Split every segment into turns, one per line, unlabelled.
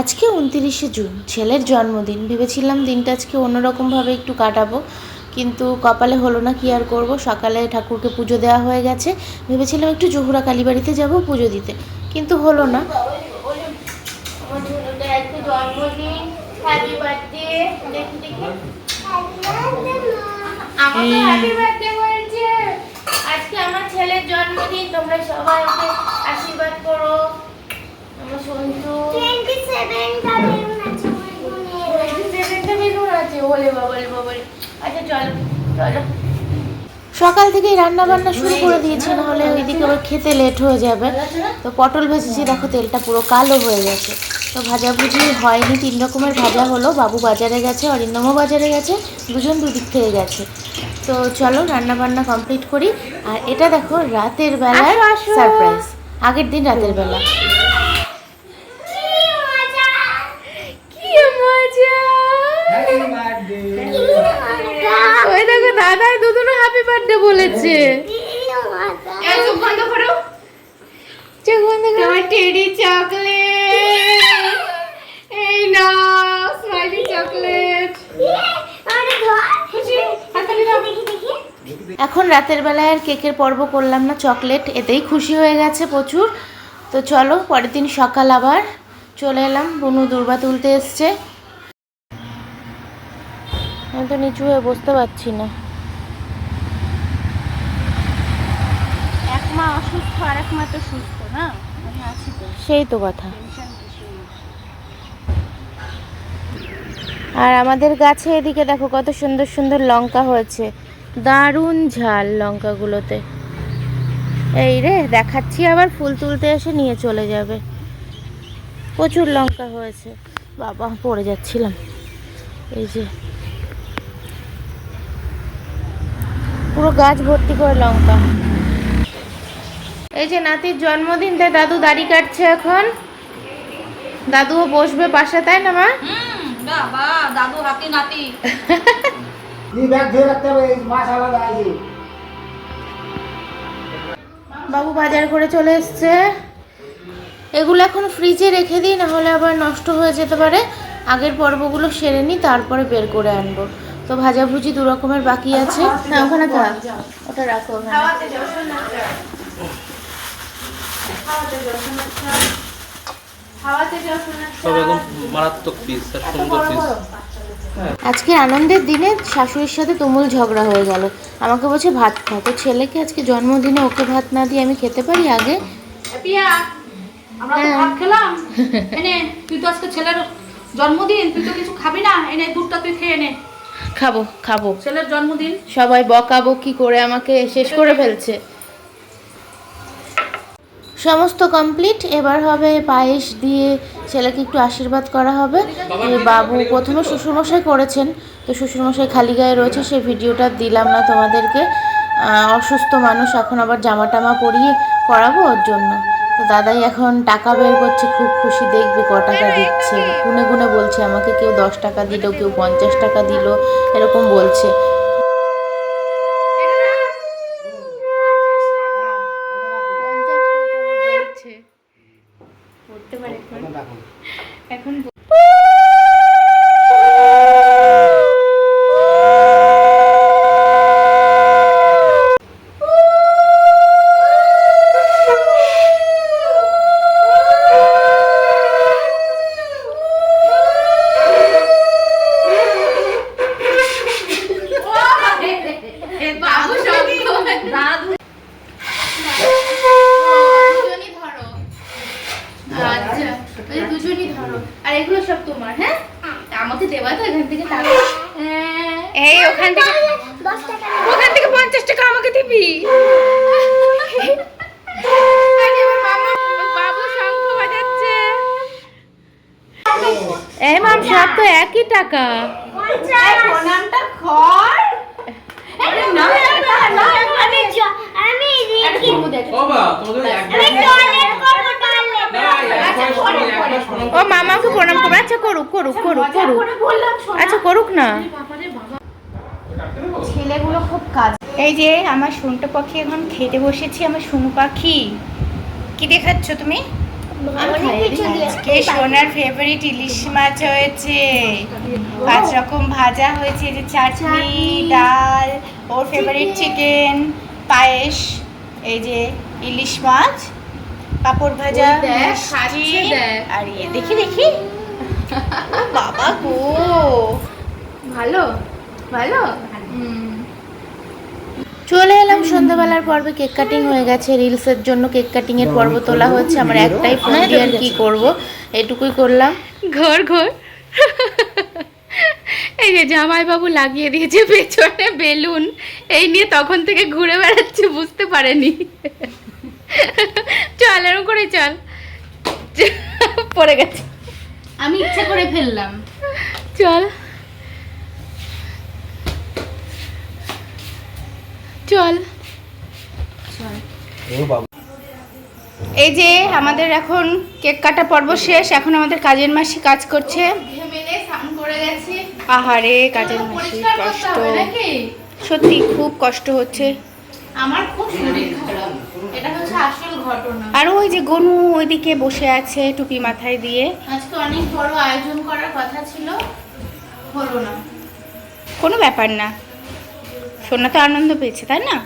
আজকে উনতিরিশে জুন, ছেলের জন্মদিন। ভেবেছিলাম দিনটা আজকে অন্যরকমভাবে একটু কাটাবো, কিন্তু কপালে হলো না, কি আর করব? সকালে ঠাকুরকে পুজো দেওয়া হয়ে গেছে। ভেবেছিলাম একটু জহুরা কালীবাড়িতে যাব পুজো দিতে, কিন্তু হলো না। আজকে আমার ছেলের জন্মদিন, তোমরা সবাই আশীর্বাদ করো। সকাল থেকেই রান্না বান্না শুরু করে দিয়েছে নাহলে ওইদিকে আবার খেতে লেট হয়ে যাবে। তো পটল ভেজেছি দেখো তেলটা পুরো কালো হয়ে গেছে। তো ভাজাভুজি হয়নি তিন রকমের ভাজা হলো বাবু বাজারে গেছে অরিন্দমও বাজারে গেছে দুজন দুদিক থেকে গেছে। তো চলো রান্না বান্না কমপ্লিট করি। আর এটা দেখো রাতের বেলার সারপ্রাইজ আগের দিন রাতের বেলা। দুজনে হ্যাপি বার্থডে বলেছে। চোখ বন্ধ করো। চোখ বন্ধ করো। তোমার টেডি চকলেট এই না স্মাইলি চকলেট এখন রাতের বেলায় আর কেকের পর্ব করলাম না চকলেট এতেই খুশি হয়ে গেছে প্রচুর। তো চলো পরের দিন সকাল আবার চলে এলাম। বনু দুর্বা তুলতে এসছে। আমি তো নিচু হয়ে বসতে পারছি না
এক মা অসুস্থ আর এক মা তো সুস্থ না? আমি আছি তো।
সেই তো কথা।
টেনশন কিছু নেই।
আর আমাদের গাছে এদিকে দেখো কত সুন্দর সুন্দর লঙ্কা হয়েছে। দারুণ ঝাল লঙ্কাগুলোতে। এই রে দেখাচ্ছি আবার ফুল তুলতে এসে নিয়ে চলে যাবে। প্রচুর লঙ্কা হয়েছে। বাবা পড়ে যাচ্ছিলাম। এই যে। পুরো গাছ ভর্তি করে লঙ্কা। এই যে নাতির জন্মদিন তাই দাদু দাড়ি কাটছে এখন। দাদুও বসবে পাশে তাই না মা?
দাদু হাতি নাতি।
বাবু বাজার করে চলে এসছে। এগুলো এখন ফ্রিজে রেখে দিই নাহলে আবার নষ্ট হয়ে যেতে পারে। আগের পর্বগুলো সেরে নিই তারপরে বের করে আনব। তো ভাজাভুজি দু রকমের বাকি আছে। না ওখানে ওটা রাখো
সব এখন মারাত্মক পিস আর সুন্দর পিস
আজকে আনন্দের দিনে শাশুড়ির সাথে তুমুল ঝগড়া হয়ে গেল। আমাকে বলছে ভাত খা। তো ছেলেকে আজকে জন্মদিনে ওকে ভাত না দিয়ে আমি খেতে পারি আগে?
পিয়া আমরা তো
হ্যাঁ।
ভাত খেলাম। এনে তুই তো আজকে ছেলের জন্মদিন তুই তো কিছু খাবি না। এনে দুধটা তুই খেয়ে নে।
খাব খাব।
ছেলের জন্মদিন।
সবাই বকাবকি করে আমাকে শেষ করে ফেলছে। সমস্ত কমপ্লিট এবার হবে পায়েস দিয়ে ছেলেকে একটু আশীর্বাদ করা হবে। বাবু প্রথমে শ্বশুরমশাই করেছেন। তো শ্বশুরমশাই খালি গায়ে রয়েছে সেই ভিডিওটা দিলাম না তোমাদেরকে। অসুস্থ মানুষ, এখন আবার জামা টামা পরিয়ে করাবো ওর জন্য। তো দাদাই এখন টাকা বের করছে, খুব খুশি দেখবে ক টাকা দিচ্ছে। গুনে গুনে বলছে আমাকে কেউ দশ টাকা দিল, কেউ পঞ্চাশ টাকা দিল, এরকম বলছে। এখন।
বাবু দাদু
দুজনই ধরো আচ্ছা ওই দুজনই ধরো আর এগুলো সব তোমার হ্যাঁ? আমাকে দেবা তো এখান থেকে টাকা। এই ওখান থেকে ওখান থেকে পঞ্চাশ টাকা আমাকে দিবি। এই মাম সব তো একই টাকা।
খর আরে না না না আমি
ও মামাকে প্রণাম করবে আচ্ছা করুক করুক করুক করুক। আচ্ছা করুক না। ছেলেগুলো খুব কাজ। এই যে আমার শুনটো পাখি এখন খেতে বসেছি আমার শুনু পাখি। কি দেখাচ্ছ তুমি?
সোনার ফেভারিট ইলিশ মাছ হয়েছে। পাঁচ রকম ভাজা হয়েছে এই যে চাটনি ডাল ওর ফেভারিট চিকেন পায়েস এই যে ইলিশ মাছ। পাপড় ভাজা। আর ইয়ে দেখি দেখি। বাবা গো।
ভালো ভালো।
চলে এলাম সন্ধ্যাবেলার পর্বে কেক কাটিং হয়ে গেছে রিলসের জন্য কেক কাটিং এর পর্ব তোলা হচ্ছে আমার একটাই ফোন আর কি করব? এটুকুই করলাম।
ঘর ঘর। এই যে জামাইবাবু লাগিয়ে দিয়েছে পেছনে বেলুন এই নিয়ে তখন থেকে ঘুরে বেড়াচ্ছে বুঝতে পারেনি। চল এরকম করে চল। পড়ে গেছে। আমি ইচ্ছে করে ফেললাম। চল। চল।
ও
এই যে আমাদের এখন কেক কাটা পর্ব শেষ এখন আমাদের কাজের মাসি কাজ করছে। আহারে কাজের মাসি কষ্ট। সত্যি খুব কষ্ট হচ্ছে।
আমার খুব শরীর খারাপ এটা হচ্ছে আসল ঘটনা
আর ওই যে গনু ওইদিকে বসে আছে টুপি মাথায় দিয়ে।
আজকে অনেক বড় আয়োজন করার কথা ছিল হলো না।
কোনো ব্যাপার না। সোনা তো আনন্দ পেয়েছে তাই না?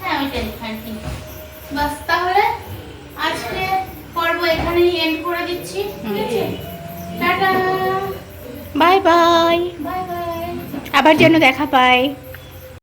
হ্যাঁ ওইটাই আর কি। বাস তাহলে আজকে পর্ব এখানেই এন্ড করে দিচ্ছি ঠিক আছে? Tata.
Bye bye.
Bye bye.
আবার যেন দেখা পাই।